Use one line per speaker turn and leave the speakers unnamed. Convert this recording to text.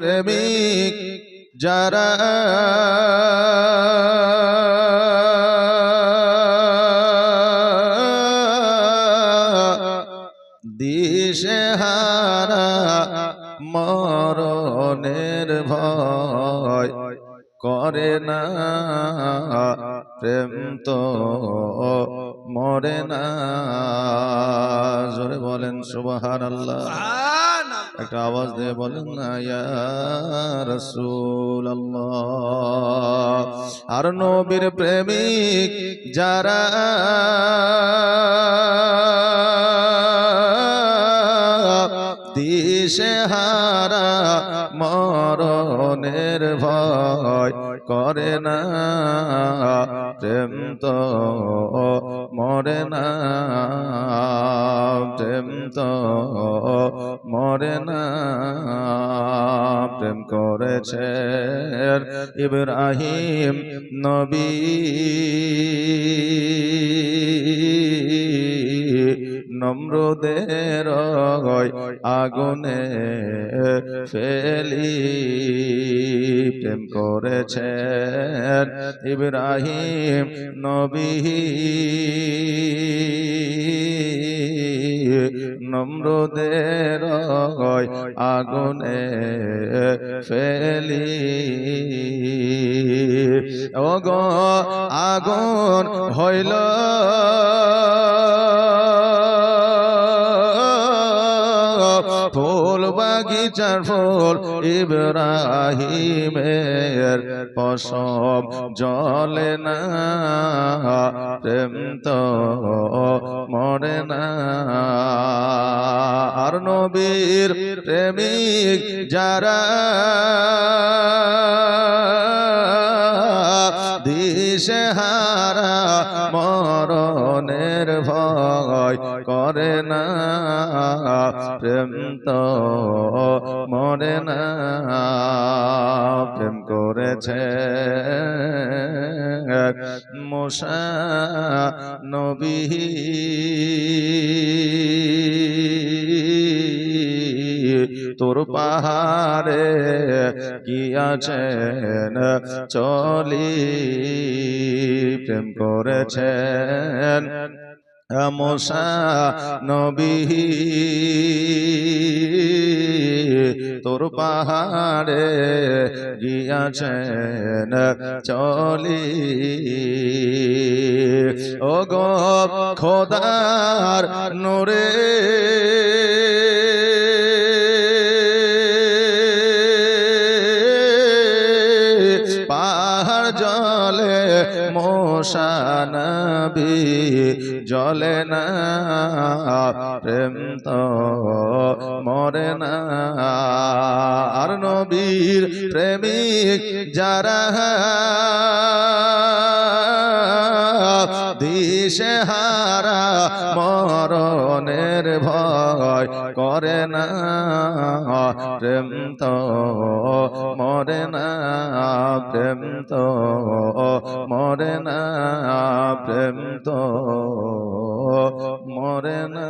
প্রেমিক যারা দিশে হারা মরণের ভয় করে না, প্রেম তো মরে না। জোরে বলেন সুবাহান আল্লাহ একটা আওয়াজ দিয়ে বলেন না আর নবীর প্রেমিক যারা দিশে হারা মরণের ভয় করে না, প্রেম তো মরে না, প্রেম তো মরে না প্রেম করেছে ইব্রাহিম নবী। নম্রদের আগুনে ফেলি। প্রেম করেছেন ইব্রাহিম নবী। নম্রদের ফেলি। ওগ আগুন হইল। বাগিচার ফুল ইব্রাহিমের পশম জলে না প্রেম তো মরে না। আর নবীর প্রেমিক যারা দিশে হারা মরণের ভয় করে না। প্রেম তো মরে না। প্রেম করেছে মোশা নবী। তোর পাহাড়ে কি আছেন? চলি, প্রেম করেছেন। মশা নবী, তোর পাহাড়ে গিয়াছেন চলি। ও গো খোদার নোরে মোশানবি জলে না প্রেম তো মরে না। আর নবীর প্রেমিক যারা দিশে হারা মরণের ভয় করে না, প্রেম তো মরে না, প্রেম তো মরে না, প্রেম তো মরে না।